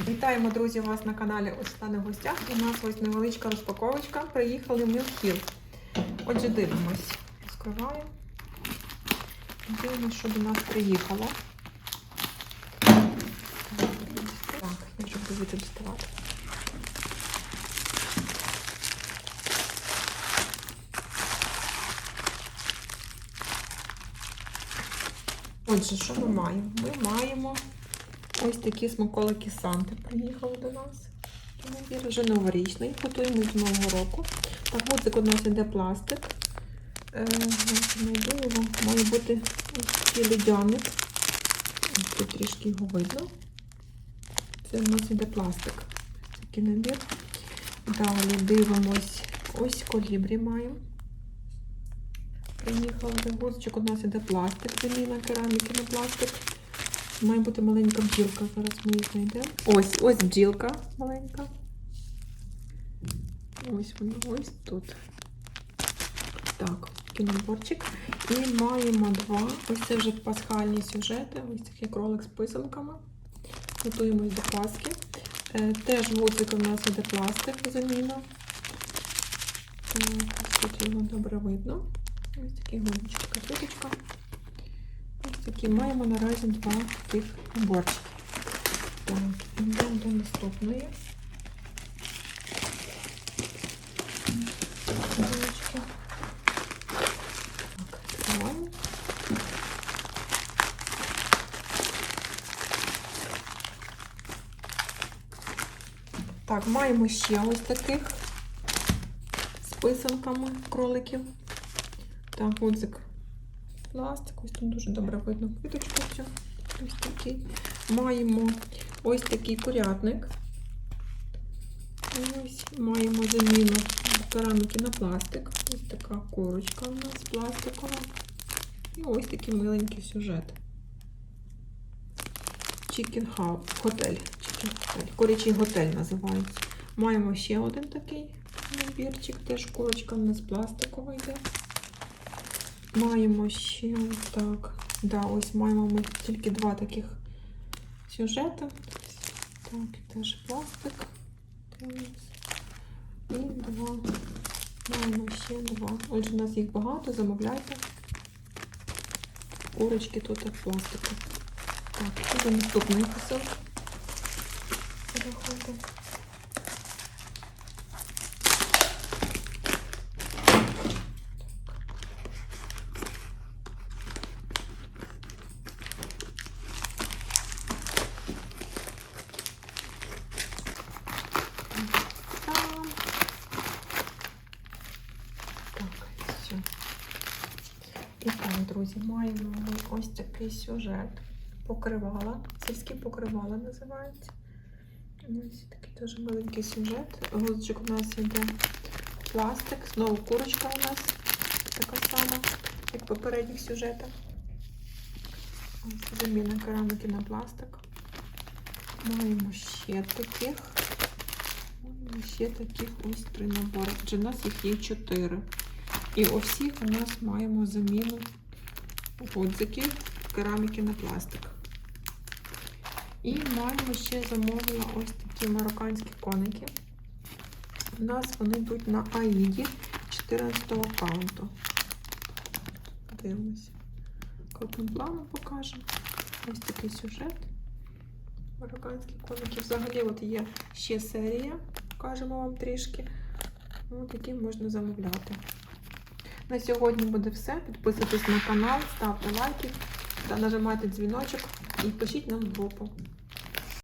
Вітаємо, друзі, вас на каналі у в гостях. У нас ось невеличка розпаковочка. Приїхали в хіл. Отже, дивимось. Розкриваю. Дивимось, що до нас приїхало. Так, я вже буду доставати. Отже, що ми маємо? Ми маємо ось такі смаколики Санти приїхали до нас. Набір вже новорічний, готуємось до Нового року. Так, от у нас йде пластик. Е, його. Має бути ось такий ледяник. Тут трішки його видно. Це у нас йде пластик. Такий набір. Далі дивимось. Ось колібрі маємо. Приїхав загрузочок, у нас іде пластик, заміна кераміки на пластик. Має бути маленька бджілка. Зараз ми її знайдемо. Ось, ось бджілка маленька. Ось вона, ось тут. Так, такий наборчик. І маємо два. Ось це вже пасхальні сюжети. Ось такий кролик з писанками. Готуємось до Пасхи. Е, теж гудзик у нас іде пластик заміна. Тут його добре видно. Ось такі гудочки, катушечка. Такі маємо наразі два таких наборчики. Так, йдемо до наступної. Так. Так, маємо ще ось таких з писанками кроликів. Так, гудзик пластик, ось тут дуже добре видно квіточку. Ось такий. Маємо ось такий курятник. Ось маємо заміну кераміки на пластик. Ось така курочка у нас пластикова. І ось такий миленький сюжет. Chicken House, готель. Chicken Hotel. Курячий готель називається. Маємо ще один такий набірчик, теж курочка у нас пластикова йде. Маємо ще так. Да, ось маємо ми тільки два таких сюжети. Так, теж пластик. І два. Маємо ще два. Отже, у нас їх багато, замовляйте. Курочки тут як пластику. Так, це наступний посилка. Переходимо. Там. Так, все. І так, друзі, маємо ми ось такий сюжет. Покривала. Сільські покривала називається. Ось такий дуже маленький сюжет. Гудзик у нас йде пластик. Знову курочка у нас така сама, як в попередніх сюжетах. Ось заміна кераміки на пластик. Маємо ще таких. Маємо ще таких ось три набори. Адже у нас їх є чотири. І у всіх у нас маємо заміну гудзиків кераміки на пластик. І маємо ще замовила ось такі марокканські коники. У нас вони йдуть на Аїді 14 аккаунту. Дивимося. Крупним планом покажемо. Ось такий сюжет. Марокканські коники. Взагалі от є ще серія, покажемо вам трішки. От які можна замовляти. На сьогодні буде все. Підписуйтесь на канал, ставте лайки та нажимайте дзвіночок і пишіть нам в групу.